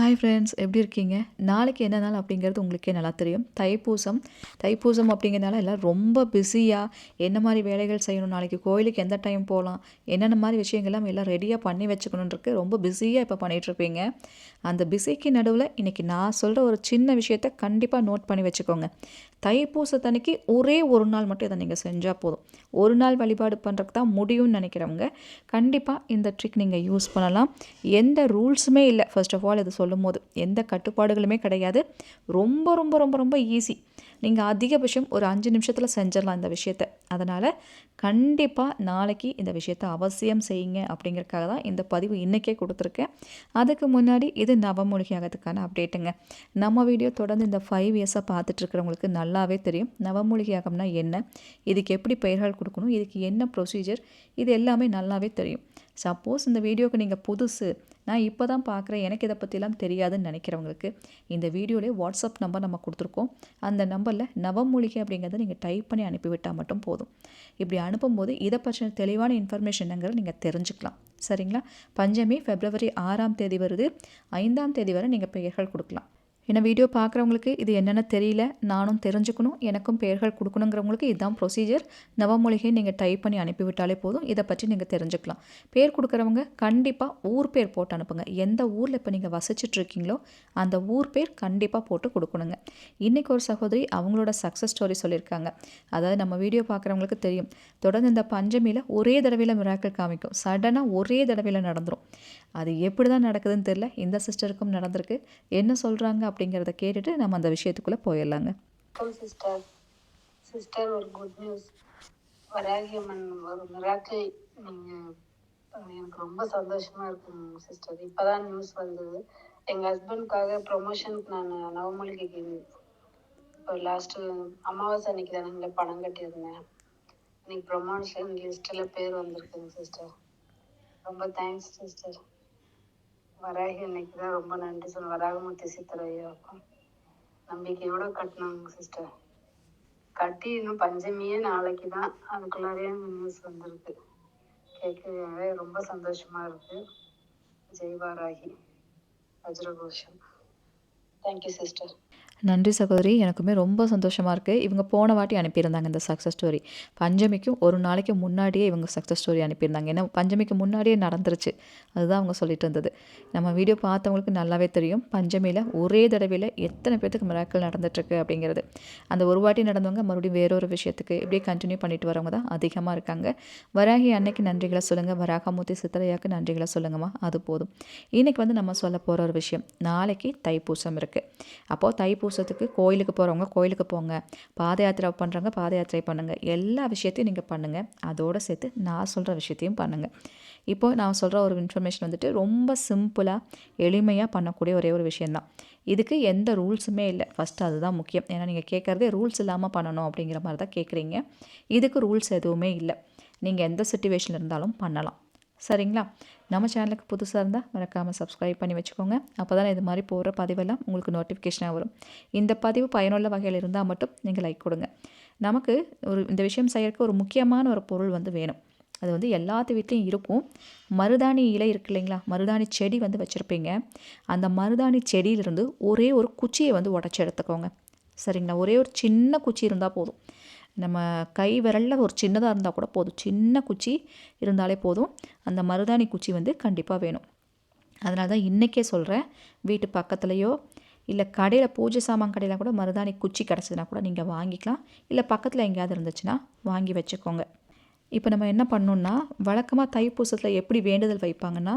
Hi friends எப்படி இருக்கீங்க? நாளைக்கு என்ன நாள் அப்படிங்கிறது உங்களுக்கே நல்லா தெரியும். தைப்பூசம். தைப்பூசம் அப்படிங்கிறதுனால எல்லாம் ரொம்ப பிஸியாக என்ன மாதிரி வேலைகள் செய்யணும் நாளைக்கு கோயிலுக்கு எந்த டைம் போகலாம் என்னென்ன மாதிரி விஷயங்கள்லாம் எல்லாம் ரெடியாக பண்ணி வச்சுக்கணுன்றது ரொம்ப பிஸியாக இப்போ பண்ணிகிட்ருப்பீங்க அந்த பிஸிக்கு நடுவில் இன்றைக்கி நான் சொல்கிற ஒரு சின்ன விஷயத்த கண்டிப்பாக நோட் பண்ணி வச்சுக்கோங்க. தைப்பூசத்தன்னைக்கு ஒரே ஒரு நாள் மட்டும் இதை நீங்கள் செஞ்சால் போதும். ஒரு நாள் வழிபாடு பண்ணுறதுக்கு தான் முடியும்னு நினைக்கிறவங்க கண்டிப்பாக இந்த ட்ரிக் நீங்கள் யூஸ் பண்ணலாம். எந்த ரூல்ஸுமே இல்லை. ஃபர்ஸ்ட் ஆஃப் ஆல் இது சொல்லும் போது எந்த கட்டுப்பாடுகளுமே கிடையாது. ரொம்ப ரொம்ப ரொம்ப ரொம்ப ஈஸி நீங்கள் அதிகபட்சம் ஒரு அஞ்சு நிமிஷத்தில் செஞ்சிடலாம் இந்த விஷயத்த. அதனால் கண்டிப்பாக நாளைக்கு இந்த விஷயத்த அவசியம் செய்யுங்க அப்படிங்கிறதுக்காக தான் இந்த பதிவு இன்றைக்கே கொடுத்துருக்கேன். அதுக்கு முன்னாடி இது நவமூலிகை ஆகிறதுக்கான அப்டேட்டுங்க நம்ம வீடியோ தொடர்ந்து இந்த ஃபைவ் இயர்ஸாக பார்த்துட்ருக்கிறவங்களுக்கு நல்லாவே தெரியும். நவமூலிகை ஆகம்னா என்ன? இதுக்கு எப்படி பெயர்கள் கொடுக்கணும்? இதுக்கு என்ன ப்ரொசீஜர் இது எல்லாமே நல்லாவே தெரியும். சப்போஸ் இந்த வீடியோவுக்கு நீங்கள் புதுசு. நான் இப்போ தான் பார்க்குறேன் எனக்கு இதை பற்றிலாம் தெரியாதுன்னு நினைக்கிறவங்களுக்கு இந்த வீடியோலேயே வாட்ஸ்அப் நம்பர் நம்ம கொடுத்துருக்கோம். அந்த நம்பரில் நவமூலிகை அப்படிங்கிறத நீங்கள் டைப் பண்ணி அனுப்பிவிட்டால் மட்டும் போதும். இப்படி அனுப்பும்போது இதை பற்றின தெளிவான இன்ஃபர்மேஷனுங்கிறத நீங்கள் தெரிஞ்சுக்கலாம். சரிங்களா? பஞ்சமி ஃபெப்ரவரி ஆறாம் தேதி வருது. ஐந்தாம் தேதி வரை நீங்கள் பெயர்கள் கொடுக்கலாம். ஏன்னா வீடியோ பார்க்குறவங்களுக்கு இது என்னென்ன தெரியல. நானும் தெரிஞ்சுக்கணும். எனக்கும் பெயர்கள் கொடுக்கணுங்கிறவங்களுக்கு இதுதான் ப்ரொசீஜர் நவமொழிகை நீங்கள் டைப் பண்ணி அனுப்பிவிட்டாலே போதும். இதை பற்றி நீங்கள் தெரிஞ்சுக்கலாம். பேர் கொடுக்குறவங்க கண்டிப்பாக ஊர் பேர் போட்டு அனுப்புங்க. எந்த ஊரில் இப்போ நீங்கள் வசிச்சுட்டு இருக்கீங்களோ அந்த ஊர் பேர் கண்டிப்பாக போட்டு கொடுக்கணுங்க. இன்றைக்கி ஒரு சகோதரி அவங்களோட சக்ஸஸ் ஸ்டோரி சொல்லியிருக்காங்க. அதாவது நம்ம வீடியோ பார்க்குறவங்களுக்கு தெரியும். தொடர்ந்து இந்த பஞ்சமியில் ஒரே தடவையில் மிராக்கள் காமிக்கும். சடனாக ஒரே தடவையில் நடந்துடும் அது எப்படி தான் நடக்குதுன்னு தெரில இந்த சிஸ்டருக்கும் நடந்திருக்கு. என்ன சொல்கிறாங்க அப்படிங்கிறத கேட்டுட்டு நம்ம அந்த விஷயத்துக்குள்ளே போயிடலாங்க. சிஸ்டர் சிஸ்டர் ஒரு குட் நியூஸ் வராகி ஒரு மிராக்கிள் நீங்கள் எனக்கு ரொம்ப சந்தோஷமா இருக்குங்க சிஸ்டர் இப்பதான் நியூஸ் வந்தது. எங்கள் ஹஸ்பண்ட்காக ப்ரொமோஷனுக்கு நான் நவமூலிகைக்கு இப்போ லாஸ்ட்டு அமாவாசை அன்னைக்கு தானே பணம் கட்டியிருந்தேன். இன்னைக்கு ப்ரொமோஷன் லிஸ்ட்ல பேர் வந்திருக்குங்க சிஸ்டர் ரொம்ப தேங்க்ஸ் சிஸ்டர் வராகி அன்னைக்கு தான் ரொம்ப நன்றி சொல்ல வராகமூர்த்தி சித்தர் ஐயாவுக்கும் நம்பிக்கையோட கட்டினாங்க சிஸ்டர் கட்டி இன்னும் பஞ்சமியே நாளைக்கு தான் அதுக்குள்ளாரையே நியூஸ் வந்திருக்கு. கேட்கவே ரொம்ப சந்தோஷமா இருக்கு. ஜெய்வாராகி வஜ்ரகோஷம். தேங்க்யூ சிஸ்டர் நன்றி சகோதரி எனக்குமே ரொம்ப சந்தோஷமாக இருக்குது இவங்க போன வாட்டி அனுப்பியிருந்தாங்க இந்த சக்ஸஸ் ஸ்டோரி பஞ்சமிக்கும் ஒரு நாளைக்கு முன்னாடியே இவங்க சக்ஸஸ் ஸ்டோரி அனுப்பியிருந்தாங்க. ஏன்னா பஞ்சமிக்கு முன்னாடியே நடந்துருச்சு. அதுதான் அவங்க சொல்லிட்டு இருந்தது. நம்ம வீடியோ பார்த்தவங்களுக்கு நல்லாவே தெரியும். பஞ்சமியில் ஒரே தடவையில் எத்தனை பேர்த்துக்கு மிராக்கள் நடந்துட்டுருக்கு அப்படிங்கிறது. அந்த ஒரு வாட்டி நடந்தவங்க மறுபடியும் வேறொரு விஷயத்துக்கு இப்படியே கண்டினியூ பண்ணிட்டு வரவங்க தான் அதிகமாக இருக்காங்க. வராகி அன்னைக்கு நன்றிகளை சொல்லுங்கள் வராகமூர்த்தி சித்தரையாக்கு நன்றிகளை சொல்லுங்கம்மா. அது போதும். இன்றைக்கி வந்து நம்ம சொல்ல போகிற ஒரு விஷயம் நாளைக்கு தைப்பூசம் இருக்குது அப்போது தைப்பூசம் தைப்பூசத்துக்கு கோயிலுக்கு போகிறவங்க கோயிலுக்கு போங்க. பாத யாத்திரை பண்ணுறவங்க பாத யாத்திரை பண்ணுங்கள் எல்லா விஷயத்தையும் நீங்கள் பண்ணுங்கள் அதோடு சேர்த்து நான் சொல்கிற விஷயத்தையும் பண்ணுங்கள் இப்போது நான் சொல்கிற ஒரு இன்ஃபர்மேஷன் வந்துட்டு ரொம்ப சிம்பிளாக எளிமையாக பண்ணக்கூடிய ஒரே ஒரு விஷயந்தான் இதுக்கு எந்த ரூல்ஸுமே இல்லை. ஃபஸ்ட்டு அதுதான் முக்கியம். ஏன்னா நீங்கள் கேட்குறதே ரூல்ஸ் இல்லாமல் பண்ணணும் அப்படிங்கிற மாதிரி தான் கேட்குறீங்க. இதுக்கு ரூல்ஸ் எதுவுமே இல்லை. நீங்கள் எந்த சுச்சுவேஷனில் இருந்தாலும் பண்ணலாம். சரிங்களா? நம்ம சேனலுக்கு புதுசாக இருந்தால் மறக்காமல் சப்ஸ்கிரைப் பண்ணி வச்சுக்கோங்க. அப்போ தான் இது மாதிரி போகிற பதிவெல்லாம் உங்களுக்கு நோட்டிஃபிகேஷனாக வரும். இந்த பதிவு பயனுள்ள வகையில் இருந்தால் மட்டும் நீங்கள் லைக் கொடுங்க. நமக்கு ஒரு இந்த விஷயம் செய்யறதுக்கு ஒரு முக்கியமான ஒரு பொருள் வந்து வேணும். அது வந்து எல்லாத்து வீட்லேயும் இருக்கும். மருதாணி இலை இருக்கு இல்லைங்களா? மருதாணி செடி வந்து வச்சுருப்பீங்க. அந்த மருதாணி செடியிலிருந்து ஒரே ஒரு குச்சியை வந்து உடச்சி எடுத்துக்கோங்க. சரிங்களா? ஒரே ஒரு சின்ன குச்சி இருந்தால் போதும். நம்ம கை விரலில் ஒரு சின்னதாக இருந்தால் கூட போதும். சின்ன குச்சி இருந்தாலே போதும். அந்த மருதாணி குச்சி வந்து கண்டிப்பாக வேணும். அதனால தான் இன்றைக்கே சொல்கிறேன் வீட்டு பக்கத்துலேயோ இல்லை கடையில் பூஜை சாமான் கடையில் கூட மருதாணி குச்சி கிடச்சதுன்னா கூட நீங்கள் வாங்கிக்கலாம். இல்லை பக்கத்தில் எங்கேயாவது இருந்துச்சுன்னா வாங்கி வச்சுக்கோங்க. இப்போ நம்ம என்ன பண்ணோன்னா வழக்கமாக தைப்பூசத்தில் எப்படி வேண்டுதல் வைப்பாங்கன்னா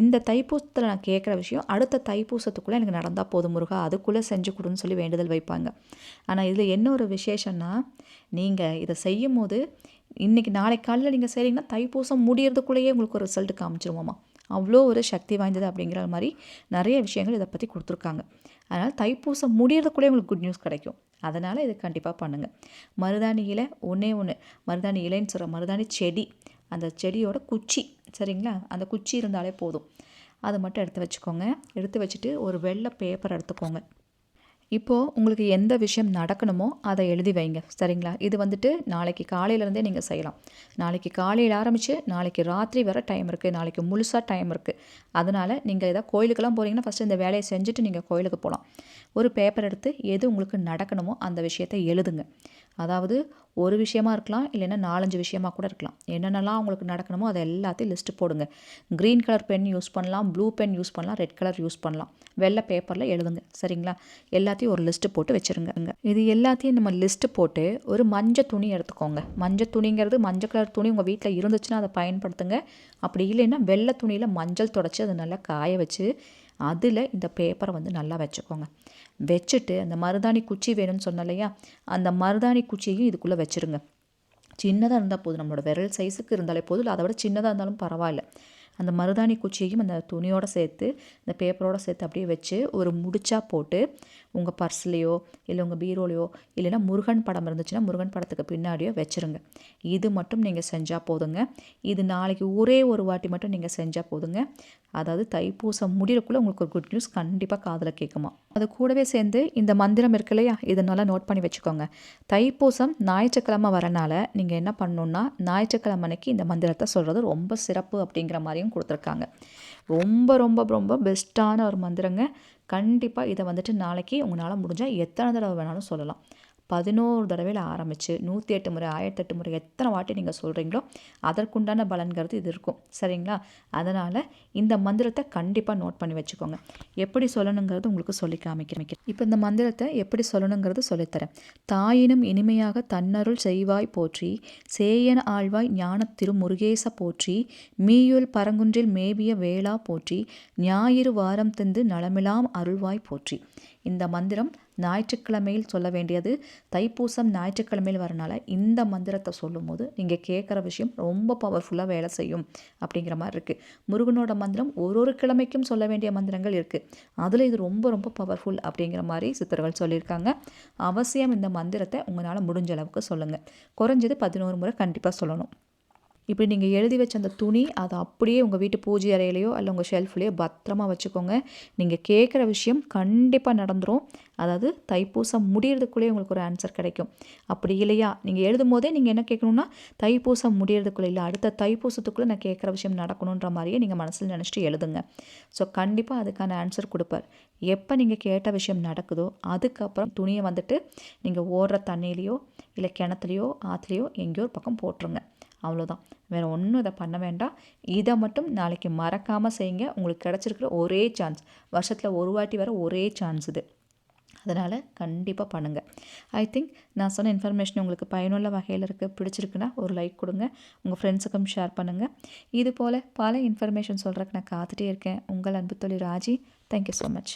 இந்த தைப்பூசத்தில் நான் கேட்குற விஷயம் அடுத்த தைப்பூசத்துக்குள்ளே எனக்கு நடந்தால் போதும் முருகா அதுக்குள்ளே செஞ்சு கொடுன்னு சொல்லி வேண்டுதல் வைப்பாங்க. ஆனால் இதில் என்ன ஒரு விசேஷம்னா நீங்கள் இதை செய்யும் போது இன்றைக்கி நாளைக்கு காலையில் நீங்கள் செய்கிறீங்கன்னா தைப்பூசம் முடியறதுக்குள்ளேயே உங்களுக்கு ஒரு ரிசல்ட் காமிச்சிருவோமா. அவ்வளோ ஒரு சக்தி வாய்ந்தது அப்படிங்கிற மாதிரி நிறைய விஷயங்கள் இதை பற்றி கொடுத்துருக்காங்க. அதனால் தைப்பூசம் முடியறதுக்குள்ளே உங்களுக்கு குட் நியூஸ் கிடைக்கும். அதனால் இது கண்டிப்பாக பண்ணுங்கள் மருதாணி இலை ஒன்றே ஒன்று மருதாணி இலைன்னு சொல்கிற மருதாணி செடி அந்த செடியோட குச்சி சரிங்களா? அந்த குச்சி இருந்தாலே போதும். அதை மட்டும் எடுத்து வச்சுக்கோங்க. எடுத்து வச்சுட்டு ஒரு வெள்ளை பேப்பர் எடுத்துக்கோங்க. இப்போது உங்களுக்கு எந்த விஷயம் நடக்கணுமோ அதை எழுதி வைங்க. சரிங்களா? இது வந்துட்டு நாளைக்கு காலையிலேருந்தே நீங்கள் செய்யலாம். நாளைக்கு காலையில் ஆரம்பித்து நாளைக்கு ராத்திரி வர டைம் இருக்குது நாளைக்கு முழுசாக டைம் இருக்குது அதனால் நீங்கள் ஏதாவது கோயிலுக்கெல்லாம் போகிறீங்கன்னா ஃபஸ்ட்டு இந்த வேலையை செஞ்சுட்டு நீங்கள் கோயிலுக்கு போகலாம் ஒரு பேப்பர் எடுத்து எது உங்களுக்கு நடக்கணுமோ அந்த விஷயத்தை எழுதுங்க. அதாவது ஒரு விஷயமா இருக்கலாம் இல்லைன்னா நாலஞ்சு விஷயமா கூட இருக்கலாம். என்னென்னலாம் உங்களுக்கு நடக்கணுமோ அதை எல்லாத்தையும் லிஸ்ட்டு போடுங்க. க்ரீன் கலர் பென் யூஸ் பண்ணலாம் ப்ளூ பென் யூஸ் பண்ணலாம் ரெட் கலர் யூஸ் பண்ணலாம். வெள்ளை பேப்பரில் எழுதுங்க சரிங்களா? எல்லாத்தையும் ஒரு லிஸ்ட்டு போட்டு வச்சுருங்க. இது எல்லாத்தையும் நம்ம லிஸ்ட்டு போட்டு ஒரு மஞ்சள் துணி எடுத்துக்கோங்க. மஞ்சள் துணிங்கிறது மஞ்சள் கலர் துணி உங்கள் வீட்டில் இருந்துச்சுன்னா அதை பயன்படுத்துங்க. அப்படி இல்லைன்னா வெள்ளை துணியில் மஞ்சள் தொடச்சி அதை நல்லா காய வச்சு அதில் இந்த பேப்பரை வந்து நல்லா வச்சுக்கோங்க. வச்சுட்டு அந்த மருதாணி குச்சி வேணும்னு சொன்னேன் இல்லையா? அந்த மருதாணி குச்சியையும் இதுக்குள்ளே வச்சுருங்க. சின்னதாக இருந்தால் போதும். நம்மளோட விரல் சைஸுக்கு இருந்தாலே போதும். இல்லை அதை விட சின்னதாக இருந்தாலும் பரவாயில்ல. அந்த மருதாணி குச்சியையும் அந்த துணியோடு சேர்த்து இந்த பேப்பரோட சேர்த்து அப்படியே வச்சு ஒரு முடிச்சா போட்டு உங்கள் பர்ஸ்லேயோ இல்லை உங்கள் பீரோலையோ இல்லைன்னா முருகன் படம் இருந்துச்சுன்னா முருகன் படத்துக்கு பின்னாடியோ வச்சுருங்க. இது மட்டும் நீங்கள் செஞ்சால் போதுங்க. இது நாளைக்கு ஒரே ஒரு வாட்டி மட்டும் நீங்கள் செஞ்சால் போதுங்க. அதாவது தைப்பூசம் முடியறக்குள்ளே உங்களுக்கு ஒரு குட் நியூஸ் கண்டிப்பாக காதில் கேட்குமா அது கூடவே சேர்ந்து இந்த மந்திரம் இருக்கு இல்லையா இதை நோட் பண்ணி வச்சுக்கோங்க. தைப்பூசம் ஞாயிற்றுக்கிழமை வரனால நீங்கள் என்ன பண்ணணுன்னா ஞாயிற்றுக்கிழமை அன்னைக்கு இந்த மந்திரத்தை சொல்கிறது ரொம்ப சிறப்பு அப்படிங்கிற மாதிரியும் கொடுத்துருக்காங்க. ரொம்ப ரொம்ப ரொம்ப பெஸ்ட்டான ஒரு மந்திரங்க. கண்டிப்பாக இதை வந்துட்டு நாளைக்கு உங்களால் முடிஞ்சால் எத்தனை தடவை வேணாலும் சொல்லலாம். பதினோரு தடவையில் ஆரம்பித்து நூற்றி எட்டு முறை ஆயிரத்தெட்டு முறை எத்தனை வாட்டி நீங்கள் சொல்கிறீங்களோ அதற்குண்டான பலன்கிறது இது இருக்கும். சரிங்களா? அதனால் இந்த மந்திரத்தை கண்டிப்பாக நோட் பண்ணி வச்சுக்கோங்க. எப்படி சொல்லணுங்கிறது உங்களுக்கு சொல்லி காமிக்கிறேன். இப்போ இந்த மந்திரத்தை எப்படி சொல்லணுங்கிறது சொல்லித்தரேன். தாயினும் இனிமையாக தன்னருள் செய்வாய் போற்றி சேயன ஆழ்வாய் ஞான திருமுருகேச போற்றி மீயுள் பரங்குன்றில் மேவிய வேளா போற்றி ஞாயிறு வாரம் தந்து நலமிலாம் அருள்வாய் போற்றி. இந்த மந்திரம் ஞாயிற்றுக்கிழமையில் சொல்ல வேண்டியது தைப்பூசம் ஞாயிற்றுக்கிழமையில் வரனால இந்த மந்திரத்தை சொல்லும்போது நீங்கள் கேட்குற விஷயம் ரொம்ப பவர்ஃபுல்லாக வேலை செய்யும் அப்படிங்கிற மாதிரி இருக்குது முருகனோட மந்திரம் ஒரு ஒரு கிழமைக்கும் சொல்ல வேண்டிய மந்திரங்கள் இருக்குது அதில் இது ரொம்ப ரொம்ப பவர்ஃபுல் அப்படிங்கிற மாதிரி சித்தர்கள் சொல்லியிருக்காங்க. அவசியம் இந்த மந்திரத்தை உங்களால் முடிஞ்ச அளவுக்கு சொல்லுங்கள் குறைஞ்சது பதினோரு முறை கண்டிப்பாக சொல்லணும். இப்படி நீங்கள் எழுதி வச்ச அந்த துணி அதை அப்படியே உங்கள் வீட்டு பூஜை அறையிலையோ அல்ல உங்கள் ஷெல்ஃப்லேயோ பத்திரமா வச்சுக்கோங்க. நீங்கள் கேட்குற விஷயம் கண்டிப்பாக நடந்துடும் அதாவது தைப்பூசம் முடியறதுக்குள்ளேயே உங்களுக்கு ஒரு ஆன்சர் கிடைக்கும். அப்படி இல்லையா? நீங்கள் எழுதும் போதே நீங்கள் என்ன கேட்கணுன்னா தைப்பூசம் முடியறதுக்குள்ளே இல்லை அடுத்த தைப்பூசத்துக்குள்ளே நான் கேட்குற விஷயம் நடக்கணுன்ற மாதிரியே நீங்கள் மனசில் நினச்சிட்டு எழுதுங்க. ஸோ கண்டிப்பாக அதுக்கான ஆன்சர் கொடுப்பார். எப்போ நீங்கள் கேட்ட விஷயம் நடக்குதோ அதுக்கப்புறம் துணியை வந்துட்டு நீங்கள் ஓடுற தண்ணியிலையோ இல்லை கிணத்துலையோ ஆற்றுலையோ எங்கேயோ ஒரு பக்கம் போட்டுருங்க. அவ்வளோதான் வேறு ஒன்றும் இதை பண்ண வேண்டாம். இதை மட்டும் நாளைக்கு மறக்காமல் செய்யுங்க. உங்களுக்கு கிடச்சிருக்கிற ஒரே சான்ஸ் வருஷத்தில் ஒரு வாட்டி வர ஒரே சான்ஸ் இது. அதனால் கண்டிப்பாக பண்ணுங்கள் ஐ திங்க் நான் சொன்ன இன்ஃபர்மேஷன் உங்களுக்கு பயனுள்ள வகையில் இருக்குது பிடிச்சிருக்குன்னா ஒரு லைக் கொடுங்க. உங்கள் ஃப்ரெண்ட்ஸுக்கும் ஷேர் பண்ணுங்கள் இது போல் பல இன்ஃபர்மேஷன் சொல்கிறக்கு நான் காத்துட்டே இருக்கேன். உங்கள் அன்பு தொழில் ராஜி. Thank you so much